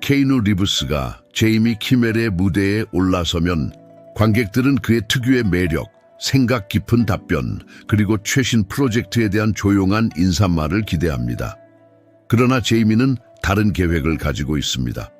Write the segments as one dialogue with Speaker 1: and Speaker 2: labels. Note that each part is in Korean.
Speaker 1: 케이누 리브스가 제이미 키멜의 무대에 올라서면 관객들은 그의 특유의 매력, 생각 깊은 답변, 그리고 최신 프로젝트에 대한 조용한 인사말을 기대합니다. 그러나 제이미는 다른 계획을 가지고 있습니다.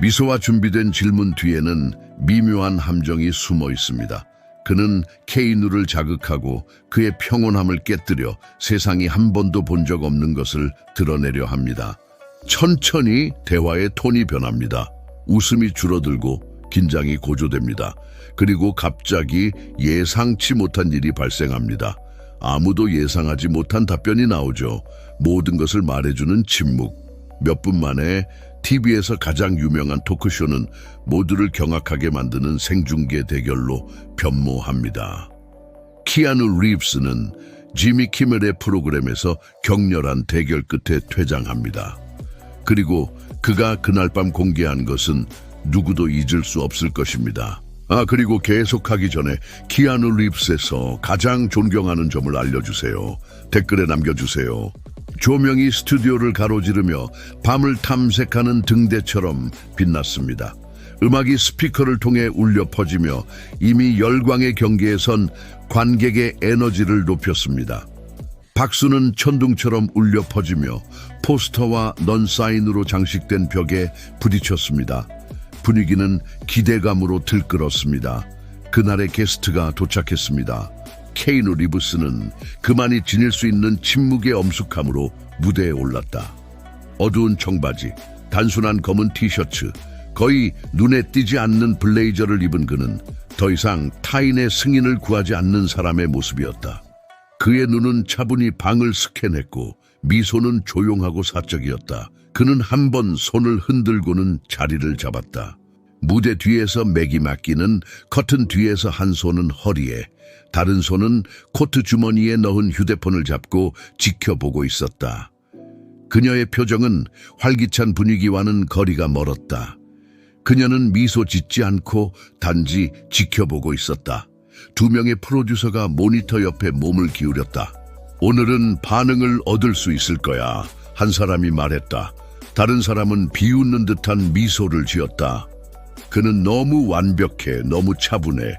Speaker 1: 미소와 준비된 질문 뒤에는 미묘한 함정이 숨어 있습니다. 그는 케이누를 자극하고 그의 평온함을 깨뜨려 세상이 한 번도 본 적 없는 것을 드러내려 합니다. 천천히 대화의 톤이 변합니다. 웃음이 줄어들고 긴장이 고조됩니다. 그리고 갑자기 예상치 못한 일이 발생합니다. 아무도 예상하지 못한 답변이 나오죠. 모든 것을 말해주는 침묵. 몇 분 만에 TV에서 가장 유명한 토크쇼는 모두를 경악하게 만드는 생중계 대결로 변모합니다. 키아누 리브스는 지미 키멜의 프로그램에서 격렬한 대결 끝에 퇴장합니다. 그리고 그가 그날 밤 공개한 것은 누구도 잊을 수 없을 것입니다. 아, 그리고 계속하기 전에 키아누 리브스에서 가장 존경하는 점을 알려주세요. 댓글에 남겨주세요. 조명이 스튜디오를 가로지르며 밤을 탐색하는 등대처럼 빛났습니다. 음악이 스피커를 통해 울려 퍼지며 이미 열광의 경계에 선 관객의 에너지를 높였습니다. 박수는 천둥처럼 울려 퍼지며 포스터와 넌사인으로 장식된 벽에 부딪혔습니다. 분위기는 기대감으로 들끓었습니다. 그날의 게스트가 도착했습니다. 케이누 리브스는 그만이 지닐 수 있는 침묵의 엄숙함으로 무대에 올랐다. 어두운 청바지, 단순한 검은 티셔츠, 거의 눈에 띄지 않는 블레이저를 입은 그는 더 이상 타인의 승인을 구하지 않는 사람의 모습이었다. 그의 눈은 차분히 방을 스캔했고 미소는 조용하고 사적이었다. 그는 한 번 손을 흔들고는 자리를 잡았다. 무대 뒤에서 맥이 맡기는 커튼 뒤에서 한 손은 허리에, 다른 손은 코트 주머니에 넣은 휴대폰을 잡고 지켜보고 있었다. 그녀의 표정은 활기찬 분위기와는 거리가 멀었다. 그녀는 미소 짓지 않고 단지 지켜보고 있었다. 두 명의 프로듀서가 모니터 옆에 몸을 기울였다. 오늘은 반응을 얻을 수 있을 거야. 한 사람이 말했다. 다른 사람은 비웃는 듯한 미소를 지었다. 그는 너무 완벽해, 너무 차분해.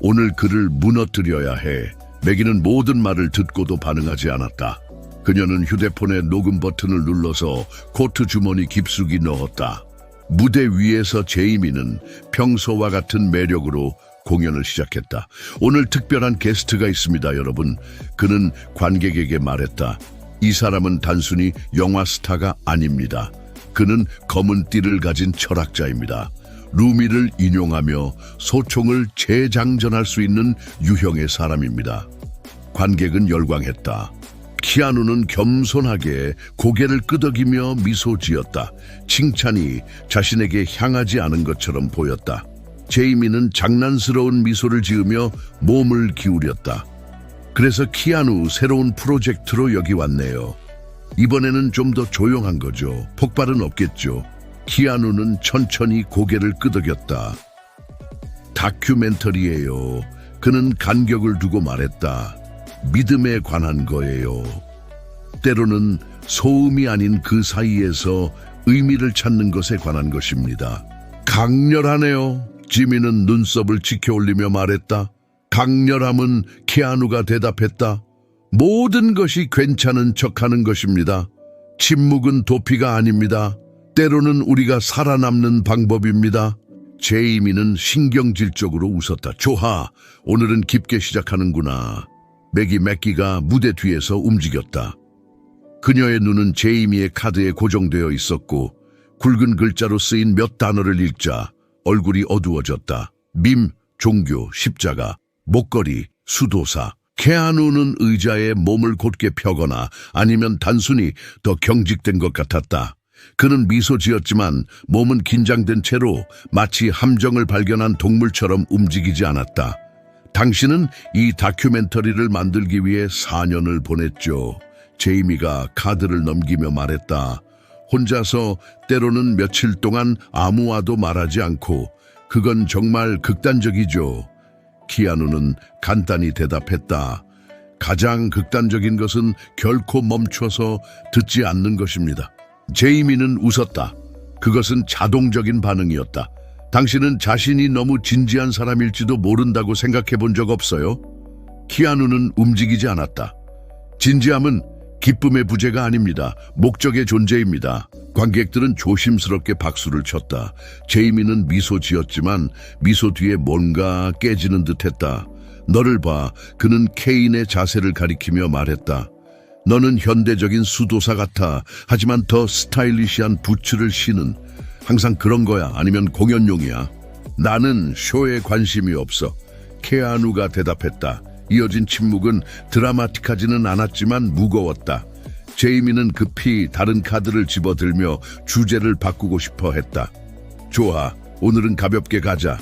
Speaker 1: 오늘 그를 무너뜨려야 해. 매기는 모든 말을 듣고도 반응하지 않았다. 그녀는 휴대폰의 녹음 버튼을 눌러서 코트 주머니 깊숙이 넣었다. 무대 위에서 제이미는 평소와 같은 매력으로 공연을 시작했다. 오늘 특별한 게스트가 있습니다, 여러분. 그는 관객에게 말했다. 이 사람은 단순히 영화 스타가 아닙니다. 그는 검은 띠를 가진 철학자입니다. 루미를 인용하며 소총을 재장전할 수 있는 유형의 사람입니다. 관객은 열광했다. 키아누는 겸손하게 고개를 끄덕이며 미소 지었다. 칭찬이 자신에게 향하지 않은 것처럼 보였다. 제이미는 장난스러운 미소를 지으며 몸을 기울였다. 그래서 키아누 새로운 프로젝트로 여기 왔네요. 이번에는 좀 더 조용한 거죠. 폭발은 없겠죠. 키아누는 천천히 고개를 끄덕였다. 다큐멘터리예요. 그는 간격을 두고 말했다. 믿음에 관한 거예요. 때로는 소음이 아닌 그 사이에서 의미를 찾는 것에 관한 것입니다. 강렬하네요. 지미는 눈썹을 치켜올리며 말했다. 강렬함은 키아누가 대답했다. 모든 것이 괜찮은 척하는 것입니다. 침묵은 도피가 아닙니다. 때로는 우리가 살아남는 방법입니다. 제이미는 신경질적으로 웃었다. 좋아, 오늘은 깊게 시작하는구나. 맥이 맥기가 무대 뒤에서 움직였다. 그녀의 눈은 제이미의 카드에 고정되어 있었고 굵은 글자로 쓰인 몇 단어를 읽자 얼굴이 어두워졌다. 밈, 종교, 십자가, 목걸이, 수도사. 케아누는 의자에 몸을 곧게 펴거나 아니면 단순히 더 경직된 것 같았다. 그는 미소 지었지만 몸은 긴장된 채로 마치 함정을 발견한 동물처럼 움직이지 않았다. 당신은 이 다큐멘터리를 만들기 위해 4년을 보냈죠. 제이미가 카드를 넘기며 말했다. 혼자서 때로는 며칠 동안 아무와도 말하지 않고 그건 정말 극단적이죠. 키아누는 간단히 대답했다. 가장 극단적인 것은 결코 멈춰서 듣지 않는 것입니다. 제이미는 웃었다. 그것은 자동적인 반응이었다. 당신은 자신이 너무 진지한 사람일지도 모른다고 생각해 본 적 없어요? 키아누는 움직이지 않았다. 진지함은 기쁨의 부재가 아닙니다. 목적의 존재입니다. 관객들은 조심스럽게 박수를 쳤다. 제이미는 미소 지었지만 미소 뒤에 뭔가 깨지는 듯했다. 너를 봐. 그는 케인의 자세를 가리키며 말했다. 너는 현대적인 수도사 같아. 하지만 더 스타일리시한 부츠를 신은 항상 그런 거야. 아니면 공연용이야. 나는 쇼에 관심이 없어. 케아누가 대답했다. 이어진 침묵은 드라마틱하지는 않았지만 무거웠다. 제이미는 급히 다른 카드를 집어들며 주제를 바꾸고 싶어 했다. 좋아, 오늘은 가볍게 가자.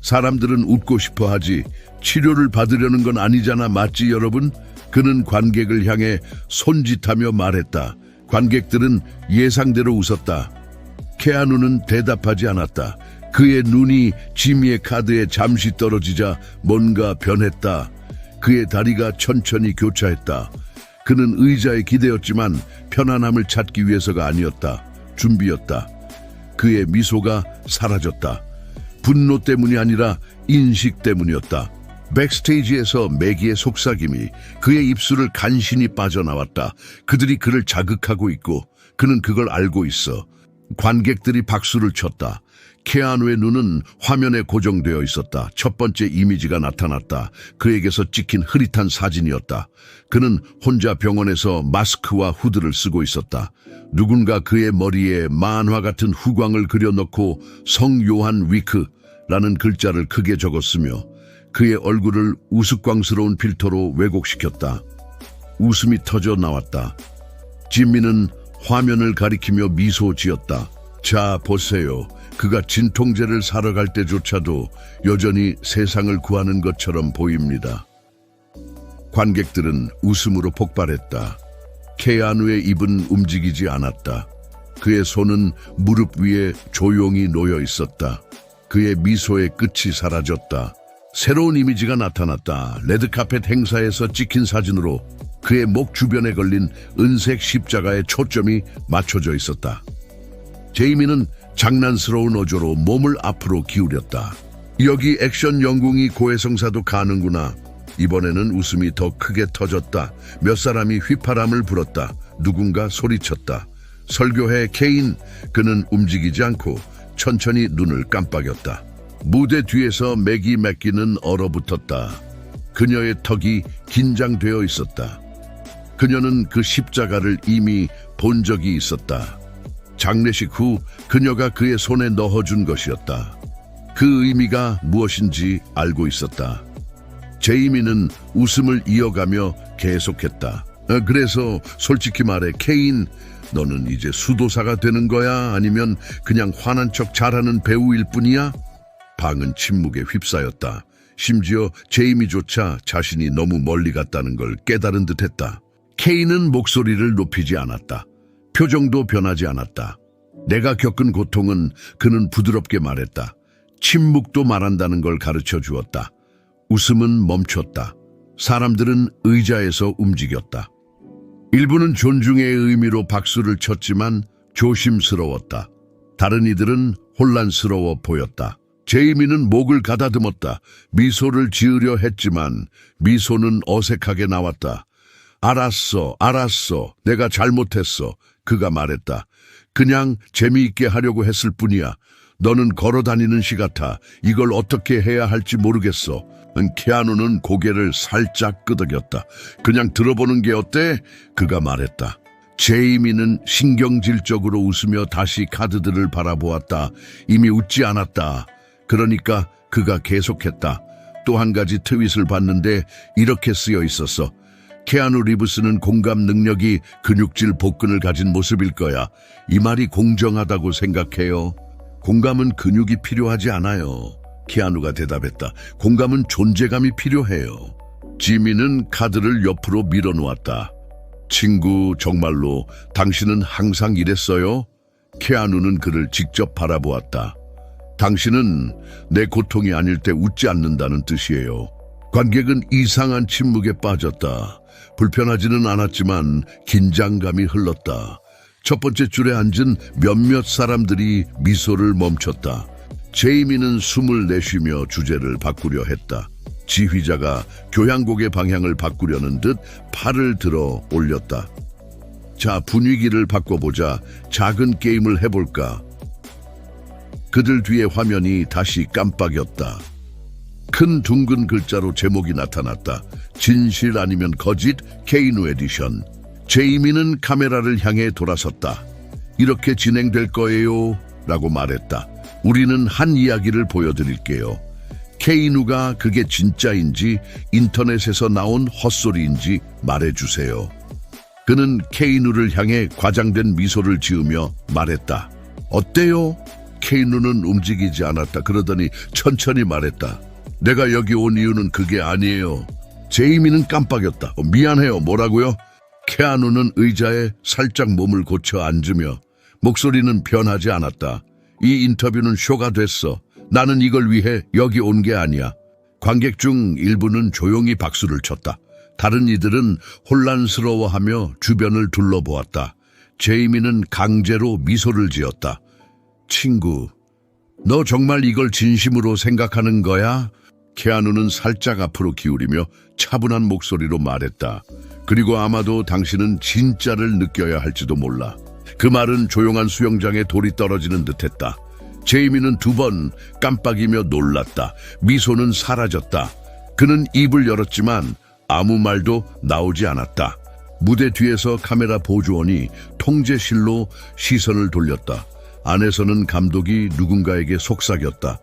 Speaker 1: 사람들은 웃고 싶어 하지. 치료를 받으려는 건 아니잖아, 맞지, 여러분? 그는 관객을 향해 손짓하며 말했다. 관객들은 예상대로 웃었다. 케아누는 대답하지 않았다. 그의 눈이 지미의 카드에 잠시 떨어지자 뭔가 변했다. 그의 다리가 천천히 교차했다. 그는 의자에 기대었지만 편안함을 찾기 위해서가 아니었다. 준비였다. 그의 미소가 사라졌다. 분노 때문이 아니라 인식 때문이었다. 백스테이지에서 매기의 속삭임이 그의 입술을 간신히 빠져나왔다. 그들이 그를 자극하고 있고 그는 그걸 알고 있어. 관객들이 박수를 쳤다. 케아누의 눈은 화면에 고정되어 있었다. 첫 번째 이미지가 나타났다. 그에게서 찍힌 흐릿한 사진이었다. 그는 혼자 병원에서 마스크와 후드를 쓰고 있었다. 누군가 그의 머리에 만화 같은 후광을 그려넣고 성요한 위크라는 글자를 크게 적었으며 그의 얼굴을 우스꽝스러운 필터로 왜곡시켰다. 웃음이 터져 나왔다. 진미는 화면을 가리키며 미소 지었다. 자, 보세요. 그가 진통제를 사러 갈 때조차도 여전히 세상을 구하는 것처럼 보입니다. 관객들은 웃음으로 폭발했다. 케아누의 입은 움직이지 않았다. 그의 손은 무릎 위에 조용히 놓여 있었다. 그의 미소의 끝이 사라졌다. 새로운 이미지가 나타났다. 레드카펫 행사에서 찍힌 사진으로 그의 목 주변에 걸린 은색 십자가에 초점이 맞춰져 있었다. 제이미는 장난스러운 어조로 몸을 앞으로 기울였다. 여기 액션 영궁이 고해성사도 가는구나. 이번에는 웃음이 더 크게 터졌다. 몇 사람이 휘파람을 불었다. 누군가 소리쳤다. 설교회 케인 그는 움직이지 않고 천천히 눈을 깜빡였다. 무대 뒤에서 맥이 맥기는 얼어붙었다. 그녀의 턱이 긴장되어 있었다. 그녀는 그 십자가를 이미 본 적이 있었다. 장례식 후 그녀가 그의 손에 넣어준 것이었다. 그 의미가 무엇인지 알고 있었다. 제이미는 웃음을 이어가며 계속했다. 어, 그래서 솔직히 말해 케인 너는 이제 수도사가 되는 거야? 아니면 그냥 화난 척 잘하는 배우일 뿐이야? 방은 침묵에 휩싸였다. 심지어 제이미조차 자신이 너무 멀리 갔다는 걸 깨달은 듯했다. 케인은 목소리를 높이지 않았다. 표정도 변하지 않았다. 내가 겪은 고통은 그는 부드럽게 말했다. 침묵도 말한다는 걸 가르쳐 주었다. 웃음은 멈췄다. 사람들은 의자에서 움직였다. 일부는 존중의 의미로 박수를 쳤지만 조심스러웠다. 다른 이들은 혼란스러워 보였다. 제이미는 목을 가다듬었다. 미소를 지으려 했지만 미소는 어색하게 나왔다. 알았어, 알았어. 내가 잘못했어. 그가 말했다. 그냥 재미있게 하려고 했을 뿐이야. 너는 걸어 다니는 시 같아. 이걸 어떻게 해야 할지 모르겠어. 키아누는 고개를 살짝 끄덕였다. 그냥 들어보는 게 어때? 그가 말했다. 제이미는 신경질적으로 웃으며 다시 카드들을 바라보았다. 이미 웃지 않았다. 그러니까 그가 계속했다. 또 한 가지 트윗을 봤는데 이렇게 쓰여 있었어. 케아누 리브스는 공감 능력이 근육질 복근을 가진 모습일 거야. 이 말이 공정하다고 생각해요. 공감은 근육이 필요하지 않아요. 키아누가 대답했다. 공감은 존재감이 필요해요. 지미는 카드를 옆으로 밀어놓았다. 친구, 정말로 당신은 항상 이랬어요? 케아누는 그를 직접 바라보았다. 당신은 내 고통이 아닐 때 웃지 않는다는 뜻이에요. 관객은 이상한 침묵에 빠졌다. 불편하지는 않았지만 긴장감이 흘렀다. 첫 번째 줄에 앉은 몇몇 사람들이 미소를 멈췄다. 제이미는 숨을 내쉬며 주제를 바꾸려 했다. 지휘자가 교향곡의 방향을 바꾸려는 듯 팔을 들어 올렸다. 자, 분위기를 바꿔보자. 작은 게임을 해볼까? 그들 뒤에 화면이 다시 깜빡였다. 큰 둥근 글자로 제목이 나타났다. 진실 아니면 거짓 케이노 에디션. 제이미는 카메라를 향해 돌아섰다. 이렇게 진행될 거예요. 라고 말했다. 우리는 한 이야기를 보여드릴게요. 케이누가 그게 진짜인지 인터넷에서 나온 헛소리인지 말해주세요. 그는 케이누를 향해 과장된 미소를 지으며 말했다. 어때요? 케이누는 움직이지 않았다. 그러더니 천천히 말했다. 내가 여기 온 이유는 그게 아니에요. 제이미는 깜빡였다. 어, 미안해요. 뭐라고요? 케아누는 의자에 살짝 몸을 고쳐 앉으며 목소리는 변하지 않았다. 이 인터뷰는 쇼가 됐어. 나는 이걸 위해 여기 온 게 아니야. 관객 중 일부는 조용히 박수를 쳤다. 다른 이들은 혼란스러워하며 주변을 둘러보았다. 제이미는 강제로 미소를 지었다. 친구, 너 정말 이걸 진심으로 생각하는 거야? 케아누는 살짝 앞으로 기울이며 차분한 목소리로 말했다. 그리고 아마도 당신은 진짜를 느껴야 할지도 몰라. 그 말은 조용한 수영장에 돌이 떨어지는 듯했다. 제이미는 두 번 깜빡이며 놀랐다. 미소는 사라졌다. 그는 입을 열었지만 아무 말도 나오지 않았다. 무대 뒤에서 카메라 보조원이 통제실로 시선을 돌렸다. 안에서는 감독이 누군가에게 속삭였다.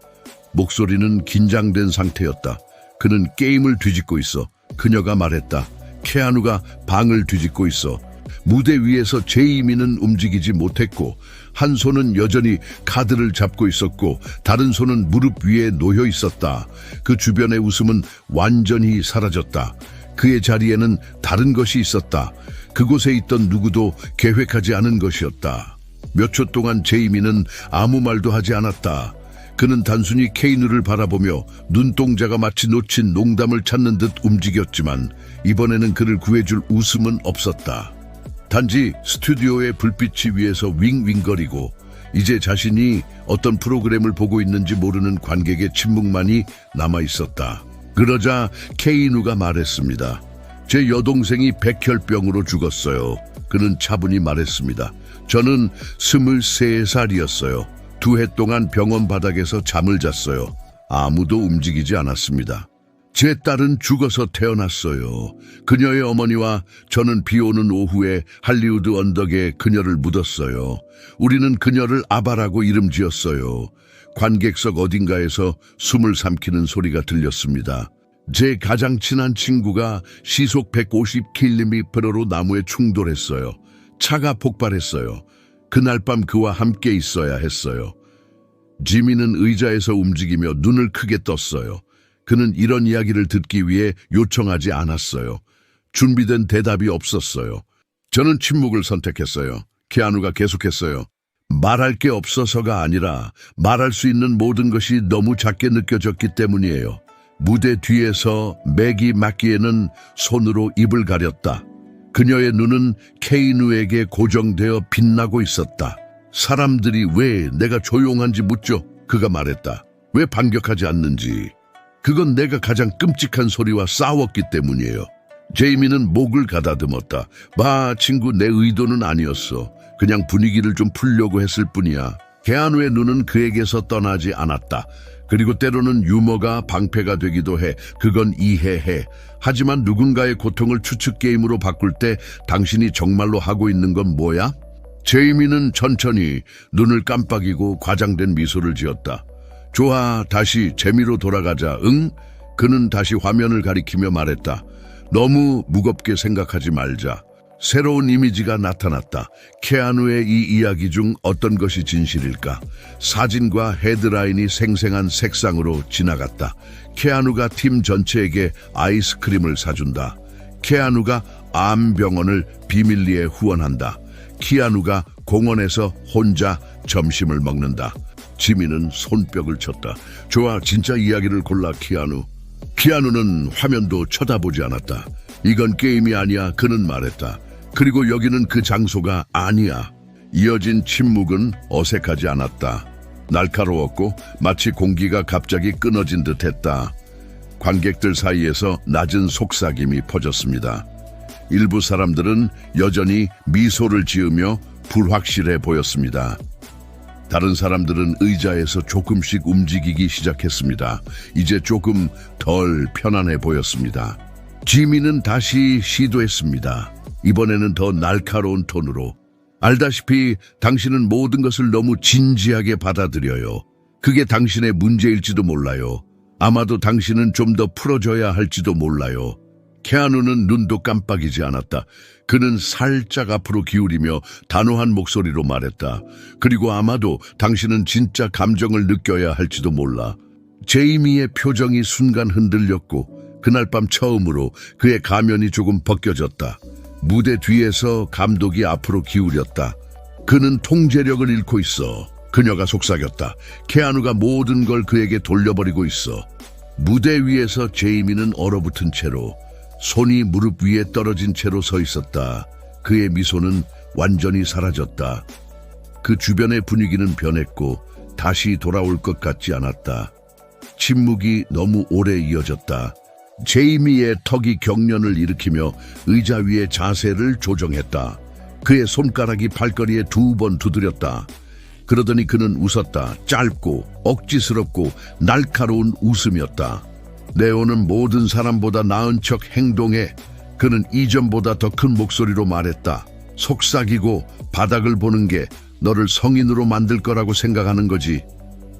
Speaker 1: 목소리는 긴장된 상태였다. 그는 게임을 뒤집고 있어. 그녀가 말했다. 케아누가 방을 뒤집고 있어. 무대 위에서 제이미는 움직이지 못했고 한 손은 여전히 카드를 잡고 있었고 다른 손은 무릎 위에 놓여 있었다. 그 주변의 웃음은 완전히 사라졌다. 그의 자리에는 다른 것이 있었다. 그곳에 있던 누구도 계획하지 않은 것이었다. 몇 초 동안 제이미는 아무 말도 하지 않았다. 그는 단순히 케이누를 바라보며 눈동자가 마치 놓친 농담을 찾는 듯 움직였지만 이번에는 그를 구해줄 웃음은 없었다. 단지 스튜디오의 불빛이 위에서 윙윙거리고 이제 자신이 어떤 프로그램을 보고 있는지 모르는 관객의 침묵만이 남아 있었다. 그러자 케이누가 말했습니다. 제 여동생이 백혈병으로 죽었어요. 그는 차분히 말했습니다. 저는 스물세 살이었어요. 두 해 동안 병원 바닥에서 잠을 잤어요. 아무도 움직이지 않았습니다. 제 딸은 죽어서 태어났어요. 그녀의 어머니와 저는 비 오는 오후에 할리우드 언덕에 그녀를 묻었어요. 우리는 그녀를 아바라고 이름 지었어요. 관객석 어딘가에서 숨을 삼키는 소리가 들렸습니다. 제 가장 친한 친구가 시속 150km로 나무에 충돌했어요. 차가 폭발했어요. 그날 밤 그와 함께 있어야 했어요. 지미는 의자에서 움직이며 눈을 크게 떴어요. 그는 이런 이야기를 듣기 위해 요청하지 않았어요. 준비된 대답이 없었어요. 저는 침묵을 선택했어요. 케아누가 계속했어요. 말할 게 없어서가 아니라 말할 수 있는 모든 것이 너무 작게 느껴졌기 때문이에요. 무대 뒤에서 맥이 맞기에는 손으로 입을 가렸다. 그녀의 눈은 케이누에게 고정되어 빛나고 있었다. 사람들이 왜 내가 조용한지 묻죠. 그가 말했다. 왜 반격하지 않는지. 그건 내가 가장 끔찍한 소리와 싸웠기 때문이에요. 제이미는 목을 가다듬었다. 봐, 친구, 내 의도는 아니었어. 그냥 분위기를 좀 풀려고 했을 뿐이야. 개안우의 눈은 그에게서 떠나지 않았다. 그리고 때로는 유머가 방패가 되기도 해. 그건 이해해. 하지만 누군가의 고통을 추측 게임으로 바꿀 때 당신이 정말로 하고 있는 건 뭐야? 제이미는 천천히 눈을 깜빡이고 과장된 미소를 지었다. 좋아, 다시 재미로 돌아가자. 응? 그는 다시 화면을 가리키며 말했다. 너무 무겁게 생각하지 말자. 새로운 이미지가 나타났다. 케아누의 이 이야기 중 어떤 것이 진실일까? 사진과 헤드라인이 생생한 색상으로 지나갔다. 케아누가 팀 전체에게 아이스크림을 사준다. 케아누가 암병원을 비밀리에 후원한다. 키아누가 공원에서 혼자 점심을 먹는다. 지미는 손뼉을 쳤다. 좋아, 진짜 이야기를 골라, 키아누. 키아누는 화면도 쳐다보지 않았다. 이건 게임이 아니야, 그는 말했다. 그리고 여기는 그 장소가 아니야. 이어진 침묵은 어색하지 않았다. 날카로웠고 마치 공기가 갑자기 끊어진 듯 했다. 관객들 사이에서 낮은 속삭임이 퍼졌습니다. 일부 사람들은 여전히 미소를 지으며 불확실해 보였습니다. 다른 사람들은 의자에서 조금씩 움직이기 시작했습니다. 이제 조금 덜 편안해 보였습니다. 지미는 다시 시도했습니다. 이번에는 더 날카로운 톤으로. 알다시피 당신은 모든 것을 너무 진지하게 받아들여요. 그게 당신의 문제일지도 몰라요. 아마도 당신은 좀 더 풀어줘야 할지도 몰라요. 케아누는 눈도 깜빡이지 않았다. 그는 살짝 앞으로 기울이며 단호한 목소리로 말했다. 그리고 아마도 당신은 진짜 감정을 느껴야 할지도 몰라. 제이미의 표정이 순간 흔들렸고 그날 밤 처음으로 그의 가면이 조금 벗겨졌다. 무대 뒤에서 감독이 앞으로 기울였다. 그는 통제력을 잃고 있어. 그녀가 속삭였다. 케아누가 모든 걸 그에게 돌려버리고 있어. 무대 위에서 제이미는 얼어붙은 채로 손이 무릎 위에 떨어진 채로 서 있었다. 그의 미소는 완전히 사라졌다. 그 주변의 분위기는 변했고 다시 돌아올 것 같지 않았다. 침묵이 너무 오래 이어졌다. 제이미의 턱이 경련을 일으키며 의자 위의 자세를 조정했다. 그의 손가락이 발걸이에 두 번 두드렸다. 그러더니 그는 웃었다. 짧고 억지스럽고 날카로운 웃음이었다. 네오는 모든 사람보다 나은 척 행동해 그는 이전보다 더 큰 목소리로 말했다. 속삭이고 바닥을 보는 게 너를 성인으로 만들 거라고 생각하는 거지.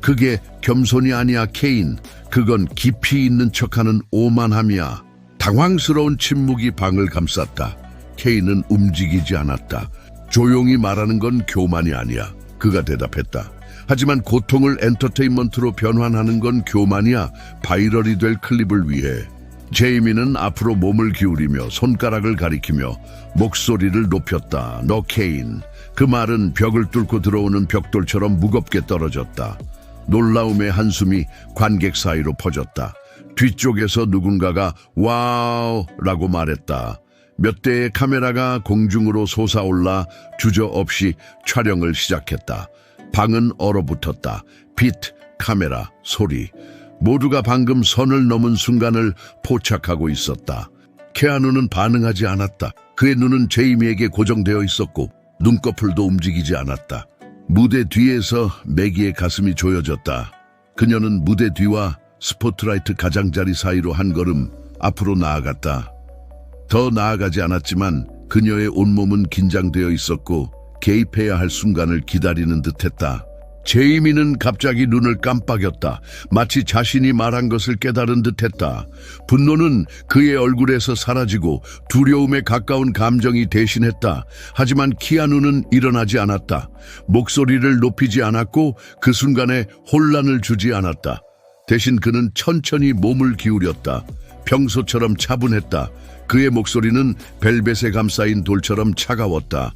Speaker 1: 그게 겸손이 아니야, 케인. 그건 깊이 있는 척하는 오만함이야. 당황스러운 침묵이 방을 감쌌다. 케인은 움직이지 않았다. 조용히 말하는 건 교만이 아니야. 그가 대답했다. 하지만 고통을 엔터테인먼트로 변환하는 건 교만이야. 바이럴이 될 클립을 위해. 제이미는 앞으로 몸을 기울이며 손가락을 가리키며 목소리를 높였다. 너 케인. 그 말은 벽을 뚫고 들어오는 벽돌처럼 무겁게 떨어졌다. 놀라움의 한숨이 관객 사이로 퍼졌다. 뒤쪽에서 누군가가 와우 라고 말했다. 몇 대의 카메라가 공중으로 솟아올라 주저없이 촬영을 시작했다. 방은 얼어붙었다. 빛, 카메라, 소리. 모두가 방금 선을 넘은 순간을 포착하고 있었다. 케아누는 반응하지 않았다. 그의 눈은 제이미에게 고정되어 있었고 눈꺼풀도 움직이지 않았다. 무대 뒤에서 매기의 가슴이 조여졌다. 그녀는 무대 뒤와 스포트라이트 가장자리 사이로 한 걸음 앞으로 나아갔다. 더 나아가지 않았지만 그녀의 온몸은 긴장되어 있었고 개입해야 할 순간을 기다리는 듯했다. 제이미는 갑자기 눈을 깜빡였다. 마치 자신이 말한 것을 깨달은 듯했다. 분노는 그의 얼굴에서 사라지고 두려움에 가까운 감정이 대신했다. 하지만 키아누는 일어나지 않았다. 목소리를 높이지 않았고 그 순간에 혼란을 주지 않았다. 대신 그는 천천히 몸을 기울였다. 평소처럼 차분했다. 그의 목소리는 벨벳에 감싸인 돌처럼 차가웠다.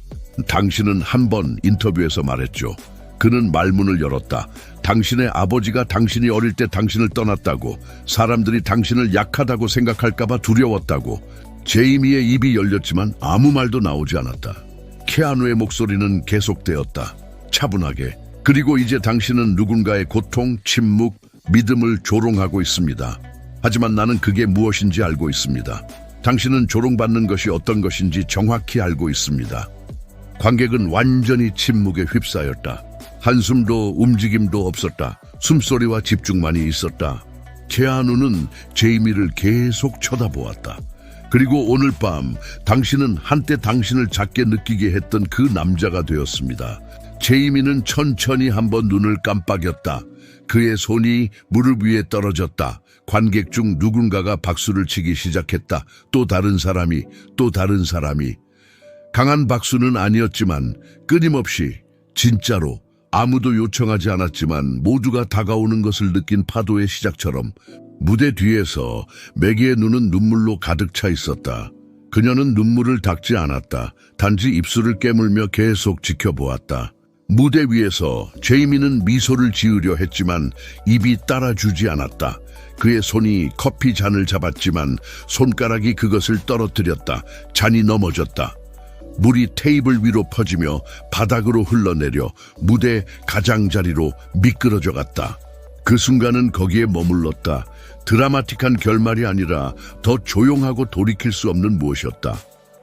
Speaker 1: 당신은 한 번 인터뷰에서 말했죠. 그는 말문을 열었다. 당신의 아버지가 당신이 어릴 때 당신을 떠났다고, 사람들이 당신을 약하다고 생각할까봐 두려웠다고. 제이미의 입이 열렸지만 아무 말도 나오지 않았다. 케아누의 목소리는 계속되었다. 차분하게. 그리고 이제 당신은 누군가의 고통, 침묵, 믿음을 조롱하고 있습니다. 하지만 나는 그게 무엇인지 알고 있습니다. 당신은 조롱받는 것이 어떤 것인지 정확히 알고 있습니다. 관객은 완전히 침묵에 휩싸였다. 한숨도 움직임도 없었다. 숨소리와 집중만이 있었다. 제아누는 제이미를 계속 쳐다보았다. 그리고 오늘 밤 당신은 한때 당신을 작게 느끼게 했던 그 남자가 되었습니다. 제이미는 천천히 한번 눈을 깜빡였다. 그의 손이 무릎 위에 떨어졌다. 관객 중 누군가가 박수를 치기 시작했다. 또 다른 사람이, 또 다른 사람이. 강한 박수는 아니었지만 끊임없이 진짜로 아무도 요청하지 않았지만 모두가 다가오는 것을 느낀 파도의 시작처럼 무대 뒤에서 매기의 눈은 눈물로 가득 차 있었다. 그녀는 눈물을 닦지 않았다. 단지 입술을 깨물며 계속 지켜보았다. 무대 위에서 제이미는 미소를 지으려 했지만 입이 따라주지 않았다. 그의 손이 커피 잔을 잡았지만 손가락이 그것을 떨어뜨렸다. 잔이 넘어졌다. 물이 테이블 위로 퍼지며 바닥으로 흘러내려 무대 가장자리로 미끄러져 갔다. 그 순간은 거기에 머물렀다. 드라마틱한 결말이 아니라 더 조용하고 돌이킬 수 없는 무엇이었다.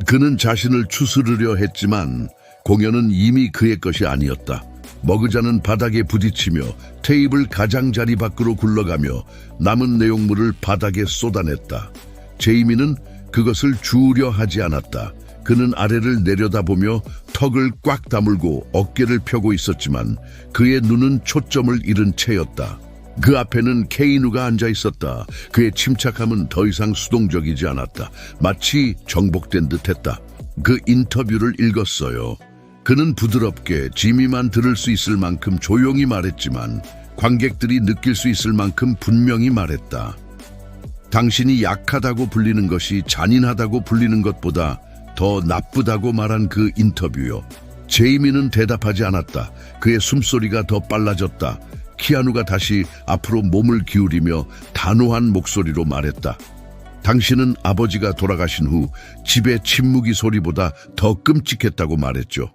Speaker 1: 그는 자신을 추스르려 했지만 공연은 이미 그의 것이 아니었다. 머그자는 바닥에 부딪히며 테이블 가장자리 밖으로 굴러가며 남은 내용물을 바닥에 쏟아냈다. 제이미는 그것을 주우려 하지 않았다. 그는 아래를 내려다보며 턱을 꽉 다물고 어깨를 펴고 있었지만 그의 눈은 초점을 잃은 채였다. 그 앞에는 케이누가 앉아 있었다. 그의 침착함은 더 이상 수동적이지 않았다. 마치 정복된 듯했다. 그 인터뷰를 읽었어요. 그는 부드럽게 지미만 들을 수 있을 만큼 조용히 말했지만 관객들이 느낄 수 있을 만큼 분명히 말했다. 당신이 약하다고 불리는 것이 잔인하다고 불리는 것보다 더 나쁘다고 말한 그 인터뷰요. 제이미는 대답하지 않았다. 그의 숨소리가 더 빨라졌다. 키아누가 다시 앞으로 몸을 기울이며 단호한 목소리로 말했다. 당신은 아버지가 돌아가신 후 집의 침묵이 소리보다 더 끔찍했다고 말했죠.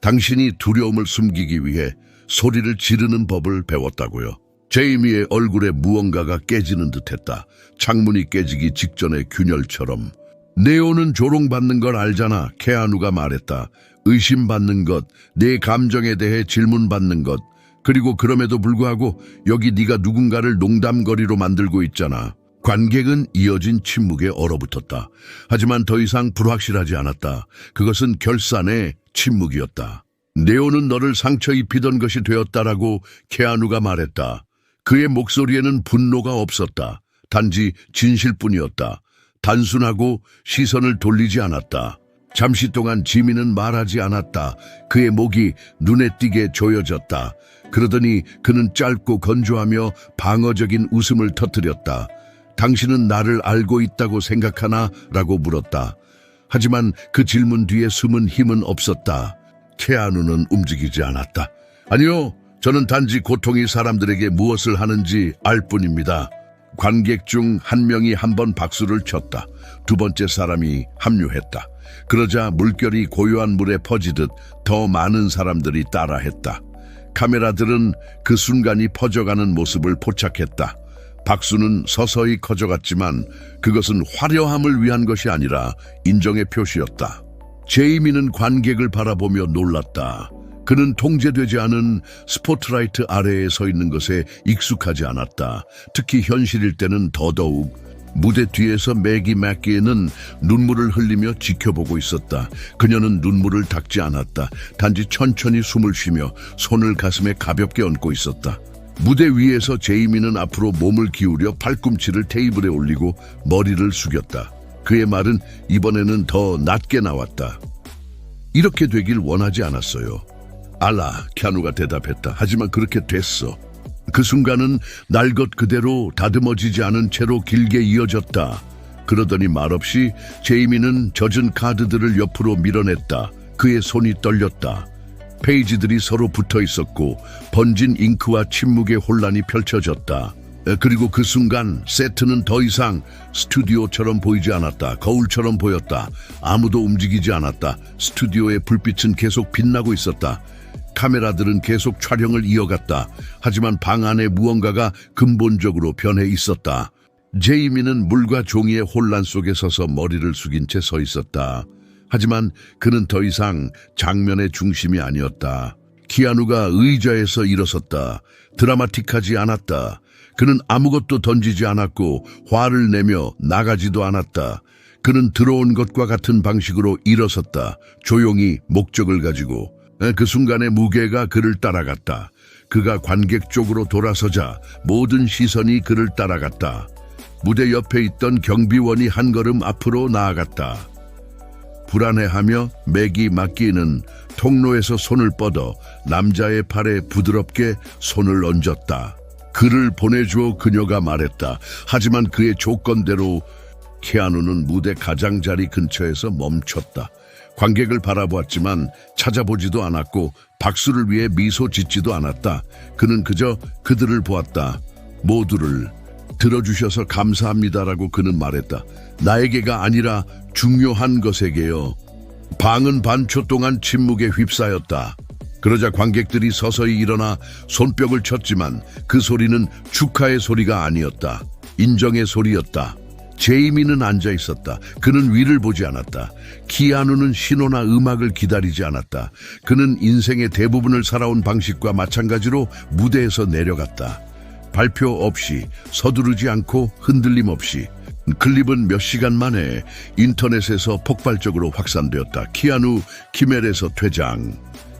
Speaker 1: 당신이 두려움을 숨기기 위해 소리를 지르는 법을 배웠다고요. 제이미의 얼굴에 무언가가 깨지는 듯했다. 창문이 깨지기 직전의 균열처럼. 네오는 조롱받는 걸 알잖아. 케아누가 말했다. 의심받는 것, 내 감정에 대해 질문받는 것. 그리고 그럼에도 불구하고 여기 네가 누군가를 농담거리로 만들고 있잖아. 관객은 이어진 침묵에 얼어붙었다. 하지만 더 이상 불확실하지 않았다. 그것은 결산의 침묵이었다. 네오는 너를 상처 입히던 것이 되었다라고 케아누가 말했다. 그의 목소리에는 분노가 없었다. 단지 진실뿐이었다. 단순하고 시선을 돌리지 않았다. 잠시 동안 지민은 말하지 않았다. 그의 목이 눈에 띄게 조여졌다. 그러더니 그는 짧고 건조하며 방어적인 웃음을 터뜨렸다. 당신은 나를 알고 있다고 생각하나? 라고 물었다. 하지만 그 질문 뒤에 숨은 힘은 없었다. 케아누는 움직이지 않았다. 아니요, 저는 단지 고통이 사람들에게 무엇을 하는지 알 뿐입니다. 관객 중 한 명이 한 번 박수를 쳤다. 두 번째 사람이 합류했다. 그러자 물결이 고요한 물에 퍼지듯 더 많은 사람들이 따라했다. 카메라들은 그 순간이 퍼져가는 모습을 포착했다. 박수는 서서히 커져갔지만 그것은 화려함을 위한 것이 아니라 인정의 표시였다. 제이미는 관객을 바라보며 놀랐다. 그는 통제되지 않은 스포트라이트 아래에 서 있는 것에 익숙하지 않았다. 특히 현실일 때는 더더욱 무대 뒤에서 매기 맥기에는 눈물을 흘리며 지켜보고 있었다. 그녀는 눈물을 닦지 않았다. 단지 천천히 숨을 쉬며 손을 가슴에 가볍게 얹고 있었다. 무대 위에서 제이미는 앞으로 몸을 기울여 팔꿈치를 테이블에 올리고 머리를 숙였다. 그의 말은 이번에는 더 낮게 나왔다. 이렇게 되길 원하지 않았어요. 알라, 캬누가 대답했다. 하지만 그렇게 됐어. 그 순간은 날 것 그대로 다듬어지지 않은 채로 길게 이어졌다. 그러더니 말없이 제이미는 젖은 카드들을 옆으로 밀어냈다. 그의 손이 떨렸다. 페이지들이 서로 붙어 있었고 번진 잉크와 침묵의 혼란이 펼쳐졌다. 에, 그리고 그 순간 세트는 더 이상 스튜디오처럼 보이지 않았다. 거울처럼 보였다. 아무도 움직이지 않았다. 스튜디오의 불빛은 계속 빛나고 있었다. 카메라들은 계속 촬영을 이어갔다. 하지만 방 안에 무언가가 근본적으로 변해 있었다. 제이미는 물과 종이의 혼란 속에 서서 머리를 숙인 채 서 있었다. 하지만 그는 더 이상 장면의 중심이 아니었다. 키아누가 의자에서 일어섰다. 드라마틱하지 않았다. 그는 아무것도 던지지 않았고 화를 내며 나가지도 않았다. 그는 들어온 것과 같은 방식으로 일어섰다. 조용히 목적을 가지고. 에, 그 순간의 무게가 그를 따라갔다. 그가 관객 쪽으로 돌아서자 모든 시선이 그를 따라갔다. 무대 옆에 있던 경비원이 한 걸음 앞으로 나아갔다. 불안해하며 맥이 맡기는 통로에서 손을 뻗어 남자의 팔에 부드럽게 손을 얹었다. 그를 보내주어 그녀가 말했다. 하지만 그의 조건대로 케아누는 무대 가장자리 근처에서 멈췄다. 관객을 바라보았지만 찾아보지도 않았고 박수를 위해 미소 짓지도 않았다. 그는 그저 그들을 보았다. 모두를 들어주셔서 감사합니다라고 그는 말했다. 나에게가 아니라 중요한 것에게요. 방은 반초 동안 침묵에 휩싸였다. 그러자 관객들이 서서히 일어나 손뼉을 쳤지만 그 소리는 축하의 소리가 아니었다. 인정의 소리였다. 제이미는 앉아 있었다. 그는 위를 보지 않았다. 키아누는 신호나 음악을 기다리지 않았다. 그는 인생의 대부분을 살아온 방식과 마찬가지로 무대에서 내려갔다. 발표 없이 서두르지 않고 흔들림 없이 클립은 몇 시간 만에 인터넷에서 폭발적으로 확산되었다. 키아누 키멜에서 퇴장.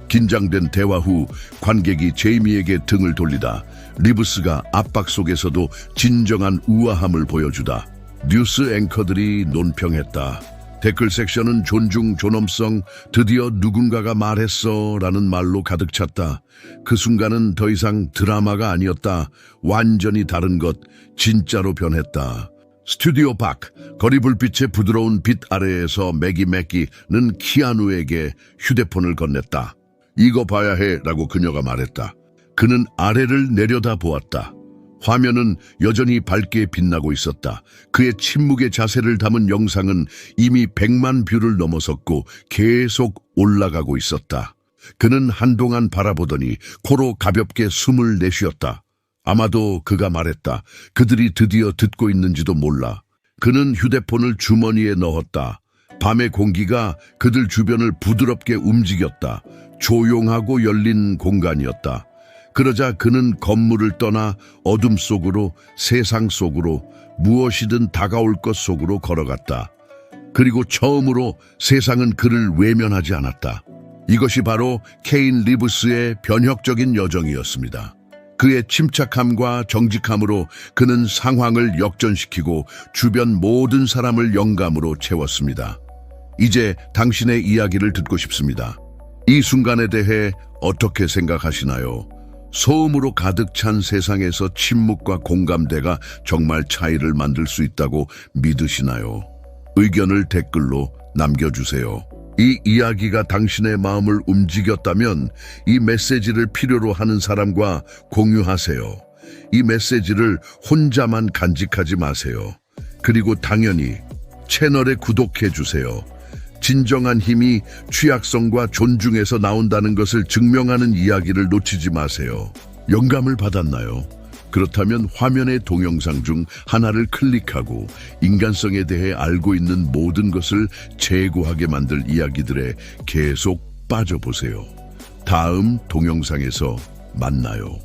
Speaker 1: 긴장된 대화 후 관객이 제이미에게 등을 돌리다 리브스가 압박 속에서도 진정한 우아함을 보여주다. 뉴스 앵커들이 논평했다. 댓글 섹션은 존중, 존엄성, 드디어 누군가가 말했어 라는 말로 가득 찼다. 그 순간은 더 이상 드라마가 아니었다. 완전히 다른 것, 진짜로 변했다. 스튜디오 밖, 거리 불빛의 부드러운 빛 아래에서 맥이 맥기는 키아누에게 휴대폰을 건넸다. 이거 봐야 해 라고 그녀가 말했다. 그는 아래를 내려다 보았다. 화면은 여전히 밝게 빛나고 있었다. 그의 침묵의 자세를 담은 영상은 이미 100만 뷰를 넘어섰고 계속 올라가고 있었다. 그는 한동안 바라보더니 코로 가볍게 숨을 내쉬었다. 아마도 그가 말했다. 그들이 드디어 듣고 있는지도 몰라. 그는 휴대폰을 주머니에 넣었다. 밤의 공기가 그들 주변을 부드럽게 움직였다. 조용하고 열린 공간이었다. 그러자 그는 건물을 떠나 어둠 속으로 세상 속으로 무엇이든 다가올 것 속으로 걸어갔다. 그리고 처음으로 세상은 그를 외면하지 않았다. 이것이 바로 케인 리브스의 변혁적인 여정이었습니다. 그의 침착함과 정직함으로 그는 상황을 역전시키고 주변 모든 사람을 영감으로 채웠습니다. 이제 당신의 이야기를 듣고 싶습니다. 이 순간에 대해 어떻게 생각하시나요? 소음으로 가득 찬 세상에서 침묵과 공감대가 정말 차이를 만들 수 있다고 믿으시나요? 의견을 댓글로 남겨주세요. 이 이야기가 당신의 마음을 움직였다면 이 메시지를 필요로 하는 사람과 공유하세요. 이 메시지를 혼자만 간직하지 마세요. 그리고 당연히 채널에 구독해 주세요. 진정한 힘이 취약성과 존중에서 나온다는 것을 증명하는 이야기를 놓치지 마세요. 영감을 받았나요? 그렇다면 화면의 동영상 중 하나를 클릭하고 인간성에 대해 알고 있는 모든 것을 재고하게 만들 이야기들에 계속 빠져보세요. 다음 동영상에서 만나요.